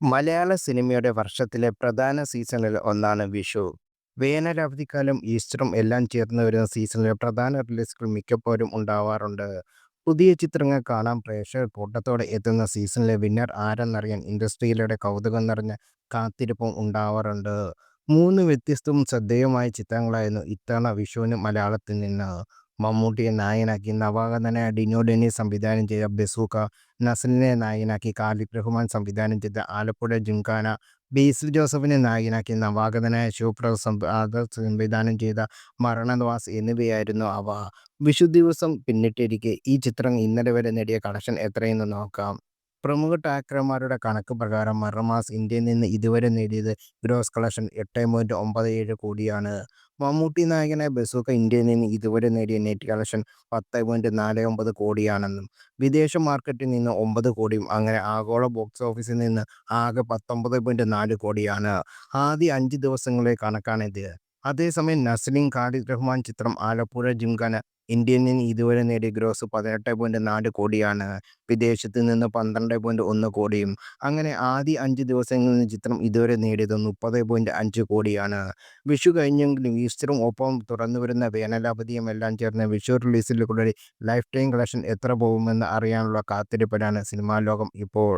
മലയാള സിനിമയുടെ വർഷത്തിലെ പ്രധാന സീസണിൽ ഒന്നാണ് വിഷു. വേനലവധിക്കാലം, ഈസ്റ്ററും എല്ലാം ചേർന്ന് വരുന്ന സീസണിലെ പ്രധാന റിലീസുകൾ മിക്കപ്പോഴും ഉണ്ടാവാറുണ്ട്. പുതിയ ചിത്രങ്ങൾ കാണാൻ പ്രേക്ഷകർ കൂട്ടത്തോടെ എത്തുന്ന സീസണിലെ വിന്നർ ആരെന്നറിയാൻ ഇൻഡസ്ട്രിയിലൂടെ കൗതുകം നിറഞ്ഞ കാത്തിരിപ്പും ഉണ്ടാവാറുണ്ട്. മൂന്ന് വ്യത്യസ്തവും ശ്രദ്ധേയവുമായ ചിത്രങ്ങളായിരുന്നു ഇത്തവണ വിഷുവിന് മലയാളത്തിൽ നിന്ന്. മമ്മൂട്ടിയെ നായകനാക്കി നവാഗതനായ ഡിനോ ഡെന്നി സംവിധാനം ചെയ്ത ബസൂക്ക, നസലിനെ നായകനാക്കി ഖാലിദ് റഹ്മാൻ സംവിധാനം ചെയ്ത ആലപ്പുഴ ജിംഖാന, ബേസിൽ ജോസഫിനെ നായകനാക്കി നവാഗതനായ ശിവപ്രഭ സംവിധാനം ചെയ്ത മരണനിവാസ് എന്നിവയായിരുന്നു അവ. വിഷു ദിവസം പിന്നിട്ടിരിക്കെ ഈ ചിത്രം ഇന്നലെ വരെ നേടിയ കളക്ഷൻ എത്രയെന്ന് നോക്കാം. പ്രമുഖ ട്രാക്കർമാരുടെ കണക്ക് പ്രകാരം മർമാസ് ഇന്ത്യയിൽ നിന്ന് ഇതുവരെ നേടിയത് ഗ്രോസ് കളക്ഷൻ എട്ട് പോയിന്റ് ഒമ്പത് ഏഴ് കോടിയാണ്. മമ്മൂട്ടി നായകനായ ബസൂക്ക ഇന്ത്യയിൽ നിന്ന് ഇതുവരെ നേടിയ നെറ്റ് കളക്ഷൻ പത്ത് പോയിന്റ് നാല് ഒമ്പത് കോടിയാണെന്നും വിദേശ മാർക്കറ്റിൽ നിന്ന് ഒമ്പത് കോടിയും അങ്ങനെ ആഗോള ബോക്സ് ഓഫീസിൽ നിന്ന് ആകെ പത്തൊമ്പത് പോയിന്റ് നാല് കോടിയാണ്. ആദ്യ അഞ്ച് ദിവസങ്ങളിലെ കണക്കാണിത്. അതേസമയം നസ്ലിം ഖാലിദ് റഹ്മാൻ ചിത്രം ആലപ്പുഴ ജിംഖാന ഇന്ത്യയിൽ ഇതുവരെ നേടിയ ഗ്രോസ് പതിനെട്ട് പോയിന്റ് നാല് കോടിയാണ്. വിദേശത്ത് നിന്ന് പന്ത്രണ്ട് പോയിന്റ് ഒന്ന് കോടിയും. അങ്ങനെ ആദ്യ അഞ്ച് ദിവസങ്ങളിൽ നിന്ന് ചിത്രം ഇതുവരെ നേടിയത് മുപ്പത് പോയിന്റ് അഞ്ച് കോടിയാണ്. വിഷു കഴിഞ്ഞെങ്കിലും ഈസ്റ്ററും ഒപ്പം തുറന്നു വരുന്ന വേനലാവധിയും എല്ലാം ചേർന്ന് വിഷു റിലീസുകളുടെ ലൈഫ് ടൈം കളക്ഷൻ എത്ര പോകുമെന്ന് അറിയാനുള്ള കാത്തിരിപ്പിലാണ് സിനിമാ ലോകം ഇപ്പോൾ.